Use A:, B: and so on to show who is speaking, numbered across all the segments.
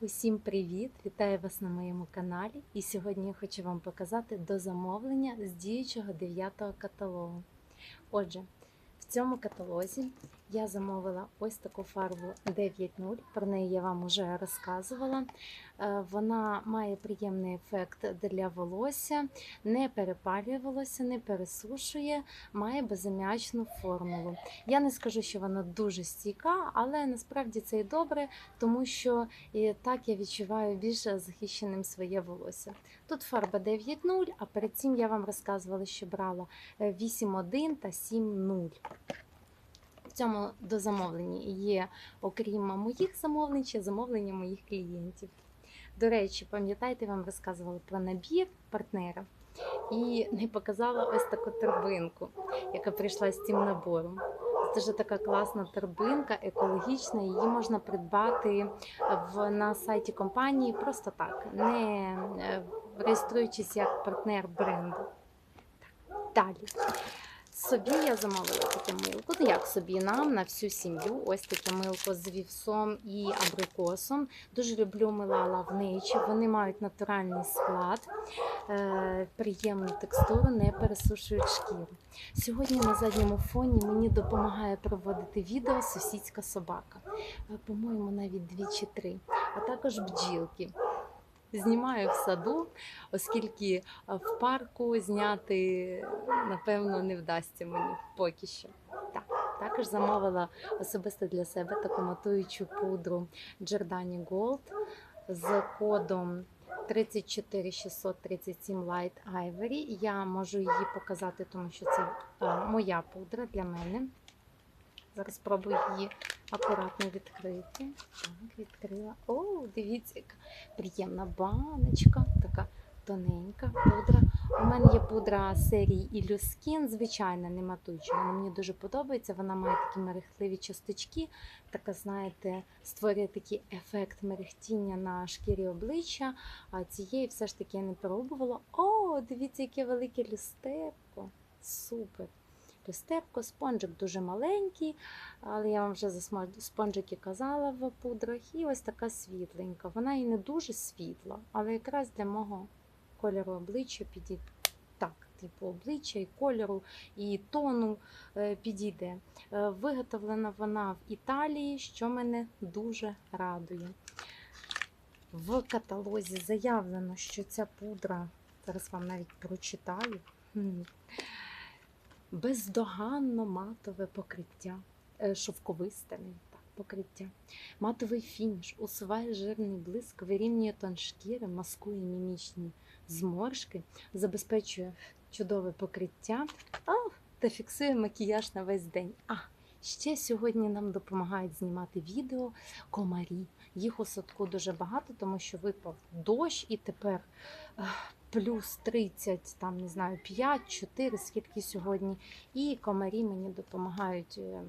A: Усім привіт! Вітаю вас на моєму каналі. І сьогодні я хочу вам показати до замовлення з діючого 9-го каталогу. Отже, в цьому каталозі я замовила ось таку фарбу 9.0. Про неї я вам вже розказувала. Е, Вона має приємний ефект для волосся, не перепалює волосся, не пересушує, має безаміачну формулу. Я не скажу, що вона дуже стійка, але насправді це і добре, тому що і так я відчуваю більш захищеним своє волосся. Тут фарба 9.0, а перед цим я вам розказувала, що брала е, 8.1 та 7.0. Цьому до замовлення є, окрім моїх замовлень, ще замовлення моїх клієнтів. До речі, пам'ятаєте, вам розказувала про набір партнера і не показала ось таку торбинку, яка прийшла з цим набором. Це дуже така класна торбинка, екологічна. Її можна придбати в, на сайті компанії просто так, не е, реєструючись як партнер бренду. Так, Далі. Собі я замовила таке милко. Ну як собі нам на всю сім'ю. Ось таке милко з вівсом і абрикосом. Дуже люблю мила лавничі. Вони мають натуральний склад, е, приємну текстуру, не пересушують шкіру. Сьогодні на задньому фоні мені допомагає проводити відео сусідська собака. Е, По-моєму, навіть дві чи три, а також бджілки. Знімаю в саду, оскільки в парку зняти напевно не вдасться мені поки що. Так, також замовила особисто для себе таку матуючу пудру Giordani Gold з кодом 34637 Light Ivory. Я можу її показати, тому що це моя пудра для мене. Зараз спробую її акуратно відкрити. Так, відкрила. О, дивіться, яка приємна баночка, така тоненька пудра. У мене є пудра серії Illuskin, звичайна, не матуюча. Вона мені дуже подобається. Вона має такі мерехтливі часточки, така, знаєте, створює такий ефект мерехтіння на шкірі обличчя. А цієї все ж таки я не пробувала. О, дивіться, яке велике люстерко. Супер! Люстерко, спонжик дуже маленький, але я вам вже за спонжики казала в пудрах. І ось така світленька. Вона і не дуже світла, але якраз для мого кольору обличчя підійде. Так, типу обличчя і кольору, і тону е, підійде. Е, Виготовлена вона в Італії, що мене дуже радує. В каталозі заявлено, що ця пудра, зараз вам навіть прочитаю. Бездоганно матове покриття, е, шовковисте покриття. Матовий фініш усуває жирний блиск, вирівнює тон шкіри, маскує мімічні зморшки, забезпечує чудове покриття а, та фіксує макіяж на весь день. А ще сьогодні нам допомагають знімати відео комарі. Їх у садку дуже багато, тому що випав дощ і тепер е, плюс 30, там не знаю, 5-4, скільки сьогодні. І комарі мені допомагають е,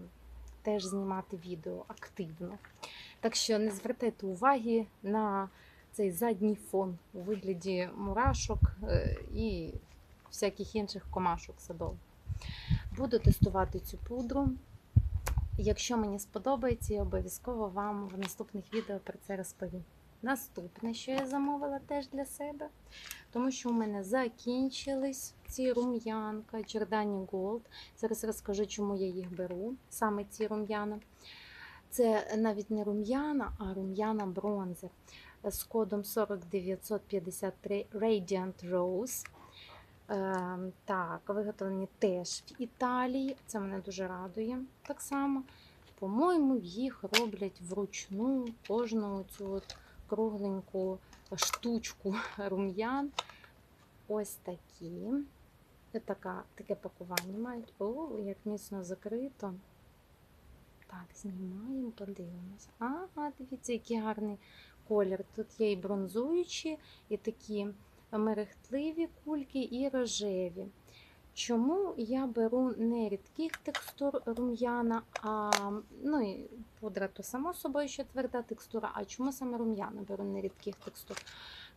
A: теж знімати відео активно. Так що не звертайте уваги на цей задній фон у вигляді мурашок е, і всяких інших комашок садових. Буду тестувати цю пудру. Якщо мені сподобається, я обов'язково вам в наступних відео про це розповім. Наступне, що я замовила теж для себе, тому що у мене закінчились ці рум'янка Giordani Gold. Зараз розкажу, чому я їх беру, саме ці рум'яна. Це навіть не рум'яна, а рум'яна бронзер з кодом 40953 Radiant Rose. Е, так, виготовлені теж в Італії. Це мене дуже радує так само. По-моєму, їх роблять вручну кожну цю от кругленьку штучку рум'ян. Ось такі. Така, таке пакування мають. О, як міцно закрито. Так, знімаємо, подивимося. Ага, дивіться, який гарний колір. Тут є і бронзуючі, і такі мерехтливі кульки, і рожеві. Чому я беру не рідких текстур рум'яна, а ну, і пудра, то само собою що тверда текстура. А чому саме рум'яна беру не рідких текстур?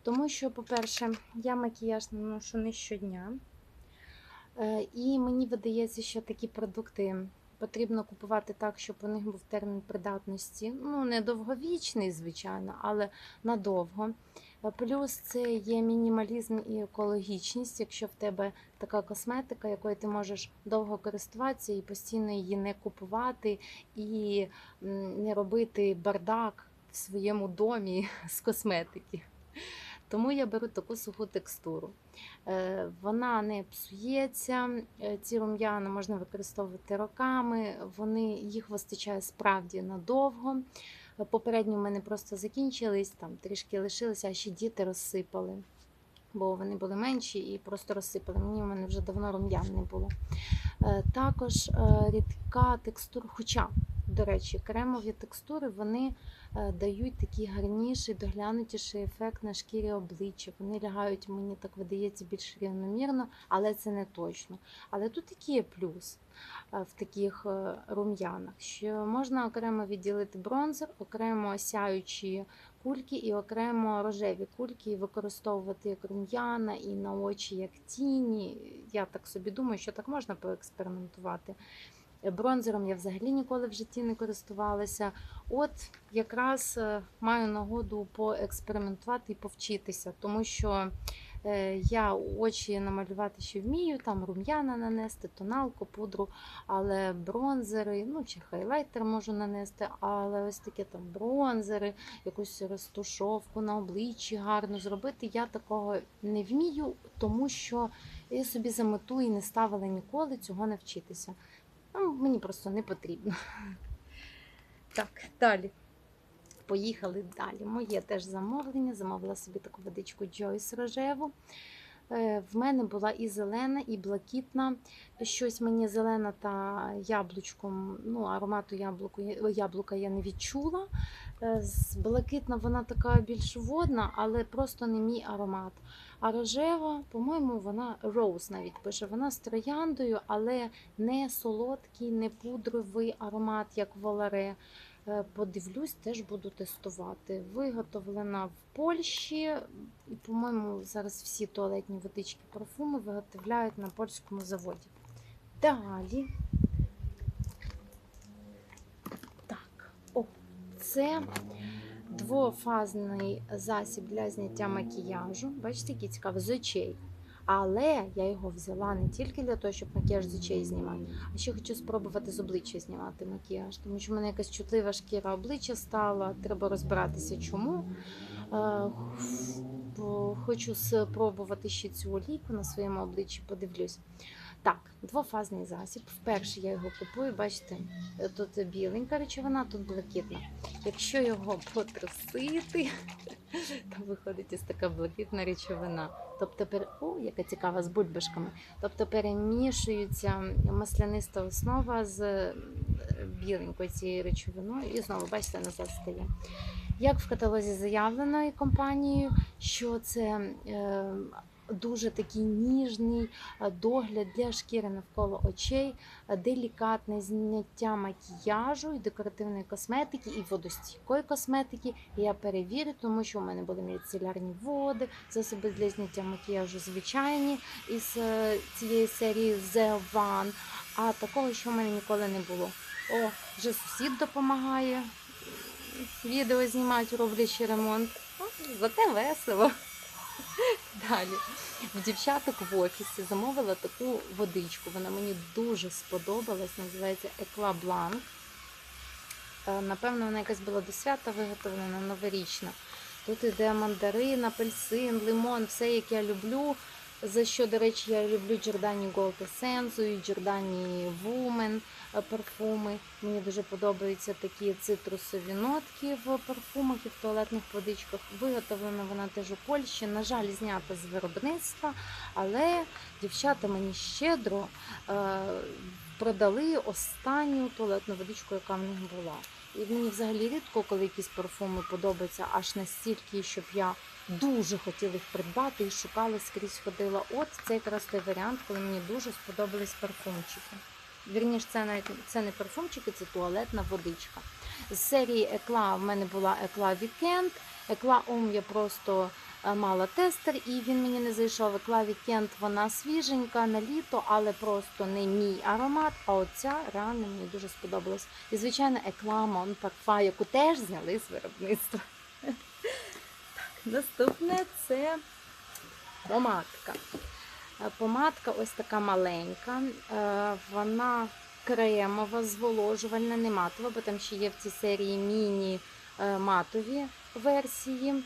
A: Тому що, по-перше, я макіяж наношу не щодня. Е, І мені видається, що такі продукти потрібно купувати так, щоб у них був термін придатності. Ну, не довговічний, звичайно, але надовго. Плюс це є мінімалізм і екологічність, якщо в тебе така косметика, якою ти можеш довго користуватися і постійно її не купувати, і не робити бардак в своєму домі з косметики. Тому я беру таку суху текстуру. Е, Вона не псується, е, ці рум'яна можна використовувати роками, вони, їх вистачає справді надовго. Попередні в мене просто закінчились, там трішки лишилися, а ще діти розсипали, бо вони були менші і просто розсипали. Мені в мене вже давно рум'ян не було. Е, Також е, рідка текстура, хоча, до речі, кремові текстури вони е, дають такий гарніший, доглянутіший ефект на шкірі обличчя. Вони лягають, мені так видається, більш рівномірно, але це не точно. Але тут такий є плюс е, в таких е, рум'янах, що можна окремо відділити бронзер, окремо сяючі кульки і окремо рожеві кульки і використовувати як рум'яна і на очі як тіні. Я так собі думаю, що так можна поекспериментувати. Бронзером я взагалі ніколи в житті не користувалася. От якраз е, маю нагоду поекспериментувати і повчитися, тому що е, я очі намалювати ще вмію, там рум'яна нанести, тоналку, пудру, але бронзери, ну чи хайлайтер можу нанести, але ось таке там бронзери, якусь розтушовку на обличчі гарно зробити. Я такого не вмію, тому що я собі за мету і не ставила ніколи цього навчитися. Мені просто не потрібно. Так, далі. Поїхали далі. Моє теж замовлення. Замовила собі таку водичку Joyce рожеву. Е, В мене була і зелена, і блакитна. Щось мені зелена та яблучком, ну, аромату яблуку, яблука я не відчула. Е, Блакитна вона така більш водна, але просто не мій аромат. А рожева, по-моєму, вона роуз навіть пише. Вона з трояндою, але не солодкий, не пудровий аромат, як Воларе. Е, Подивлюсь, теж буду тестувати. Виготовлена в Польщі. І, по-моєму, зараз всі туалетні водички парфуми виготовляють на польському заводі. Далі. Так, о, це двофазний засіб для зняття макіяжу. Бачите, який цікавий, з очей. Але я його взяла не тільки для того, щоб макіяж з очей знімати, а ще хочу спробувати з обличчя знімати макіяж, тому що в мене якась чутлива шкіра обличчя стала. Треба розбиратися, чому. Е, Хочу спробувати ще цю олійку на своєму обличчі, подивлюсь. Так, двофазний засіб. Вперше я його купую, бачите, тут біленька речовина, тут блакитна. Якщо його потрусити, то виходить ось така блакитна речовина. Тобто, пер... О, яка цікава з бульбашками. Тобто перемішується масляниста основа з е, біленькою цією речовиною, і знову, бачите, назад стає. Як в каталозі заявлено компанією, що це е, дуже такий ніжний е, догляд для шкіри навколо очей, е, делікатне зняття макіяжу і декоративної косметики, і водостійкої косметики. Я перевірю, тому що у мене були міцелярні води, засоби для зняття макіяжу звичайні із е, цієї серії The One. А такого, що в мене ніколи не було. О, вже сусід допомагає відео знімати, роблячи ремонт. Зате весело. Далі. В дівчаток в офісі замовила таку водичку. Вона мені дуже сподобалась. Називається Екла Бланк. Напевно, вона якась була до свята виготовлена новорічна. Тут іде мандарин, апельсин, лимон, все, як я люблю. За що, до речі, я люблю Giordani Gold Essence і Giordani Woman е, парфуми. Мені дуже подобаються такі цитрусові нотки в парфумах і в туалетних водичках. Виготовлена вона теж у Польщі. На жаль, знята з виробництва, але дівчата мені щедро е, продали останню туалетну водичку, яка в них була. І мені взагалі рідко, коли якісь парфуми подобаються аж настільки, щоб я дуже хотіла їх придбати і шукала скрізь ходила. От це якраз той варіант, коли мені дуже сподобались парфумчики. Вірніше, це це не парфумчики, це туалетна водичка. З серії Екла в мене була Екла Вікенд. Екла Ом я просто е, мала тестер, і він мені не зайшов. Клаві Кент, вона свіженька на літо, але просто не мій аромат. А оця реально мені дуже сподобалась. І, звичайно, Екламон Парфа, яку теж зняли з виробництва. Наступне це помадка. Е, Помадка ось така маленька. Е, Вона кремова, зволожувальна, не матова, бо там ще є в цій серії міні-матові версії.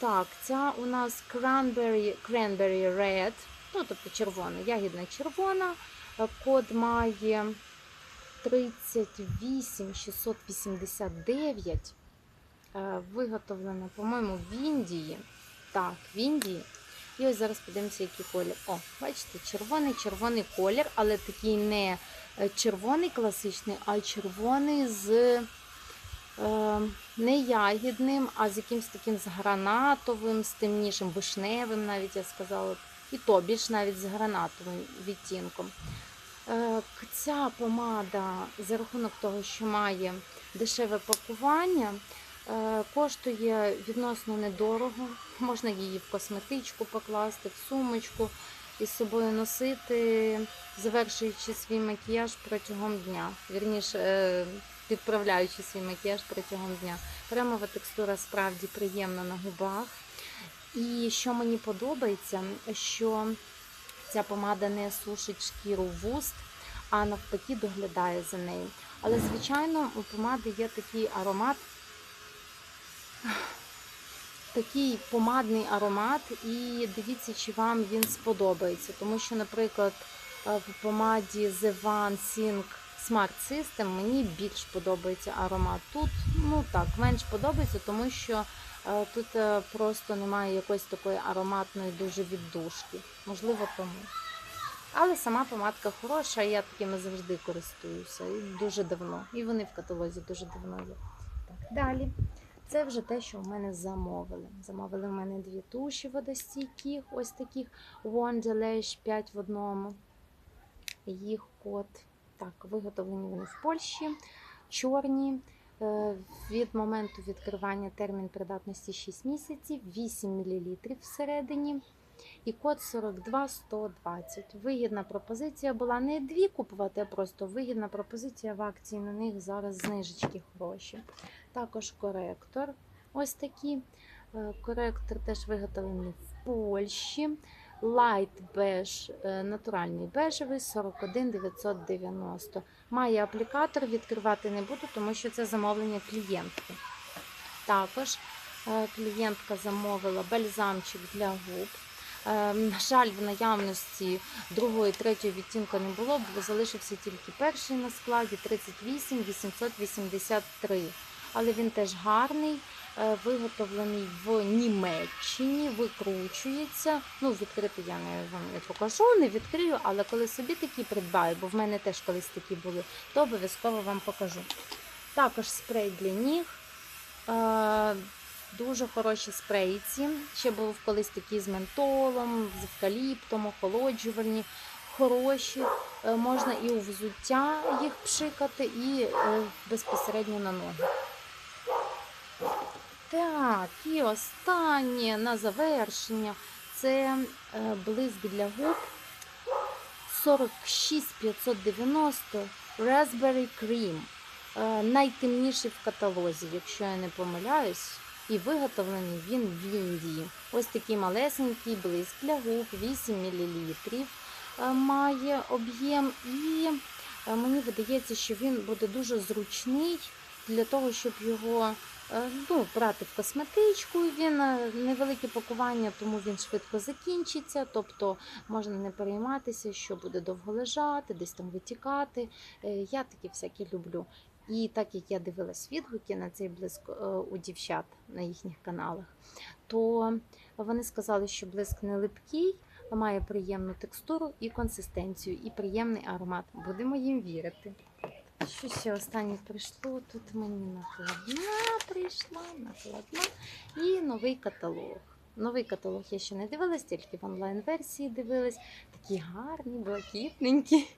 A: Так, ця у нас Cranberry, Cranberry Red, ну, тобто червона, ягідна червона. Е, Код має 38689. Е, Виготовлена, по-моєму, в Індії. Так, в Індії. І ось зараз подивимося, який колір. О, бачите, червоний червоний колір, але такий не е, червоний класичний, а червоний з е, не ягідним, а з якимось таким з гранатовим, з темнішим, вишневим, навіть я сказала. І то більш навіть з гранатовим відтінком. Е, Ця помада за рахунок того, що має дешеве пакування, коштує відносно недорого. Можна її в косметичку покласти, в сумочку і з собою носити, завершуючи свій макіяж протягом дня. Вірніше, е, відправляючи свій макіяж протягом дня. Кремова текстура справді приємна на губах. І що мені подобається, що ця помада не сушить шкіру вуст, а навпаки доглядає за нею. Але, звичайно, у помади є такий аромат, такий помадний аромат, і дивіться, чи вам він сподобається. Тому що, наприклад, е, в помаді The One Sync Smart System мені більш подобається аромат. Тут, ну так, менш подобається, тому що е, тут е, просто немає якоїсь такої ароматної дуже віддушки. Можливо, тому. Але сама помадка хороша, я такими завжди користуюся. І дуже давно. І вони в каталозі дуже давно є. Так, далі. Це вже те, що в мене замовили. Замовили в мене дві туші водостійких, ось таких Wonderlash 5 в одному. Їх код. Так, виготовлені вони в Польщі. Чорні. Е, Від моменту відкривання термін придатності 6 місяців, 8 мл всередині. І код 42120. Вигідна пропозиція була не дві купувати, а просто вигідна пропозиція в акції. На них зараз знижечки хороші. Також коректор. Ось такий. Е, Коректор теж виготовлений в Польщі. Light beige, е, натуральний бежевий 41990. Має аплікатор, відкривати не буду, тому що це замовлення клієнтки. Також е, клієнтка замовила бальзамчик для губ. Е, На жаль, в наявності другого і третього відтінку не було, бо залишився тільки перший на складі 38 883. Але він теж гарний, е, виготовлений в Німеччині, викручується. Ну, відкрити я не вам не покажу, не відкрию, але коли собі такі придбаю, бо в мене теж колись такі були, то обов'язково вам покажу. Також спрей для ніг. Дуже хороші спрейці. Ще був колись такі з ментолом, з евкаліптом, охолоджувальні. Хороші. Е, Можна і у взуття їх пшикати, і е, безпосередньо на ноги. Так, і останнє на завершення це е, блиск для губ 46590 Raspberry Cream. Найтемніший в каталозі, якщо я не помиляюсь. І виготовлений він в Індії. Ось такий малесенький блиск для губ, 8 мл має об'єм. І е, мені видається, що він буде дуже зручний для того, щоб його е, ну, брати в косметичку. Він е, невелике пакування, тому він швидко закінчиться. Тобто можна не перейматися, що буде довго лежати, десь там витікати. Е, Я такі всякі люблю. І так як я дивилась відгуки на цей блиск е, у дівчат на їхніх каналах, то вони сказали, що блиск не липкий, а має приємну текстуру і консистенцію, і приємний аромат. Будемо їм вірити. Що ще останнє прийшло? Тут мені накладна прийшла, накладна і новий каталог. Новий каталог я ще не дивилась, тільки в онлайн-версії дивилась. Такі гарні, блакитненькі.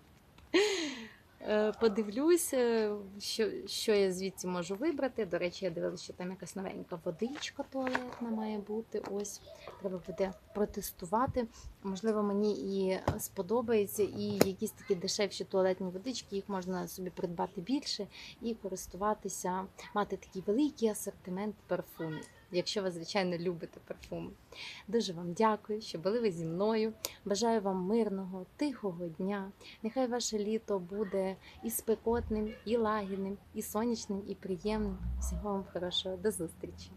A: Е, Подивлюсь, е, що, що я звідси можу вибрати. До речі, я дивилася, що там якась новенька водичка туалетна має бути. Ось треба буде протестувати. Можливо, мені і сподобається, і якісь такі дешевші туалетні водички, їх можна собі придбати більше і користуватися, мати такий великий асортимент парфумів. Якщо ви, звичайно, любите парфуми. Дуже вам дякую, що були ви зі мною. Бажаю вам мирного, тихого дня. Нехай ваше літо буде і спекотним, і лагідним, і сонячним, і приємним. Всього вам хорошого. До зустрічі!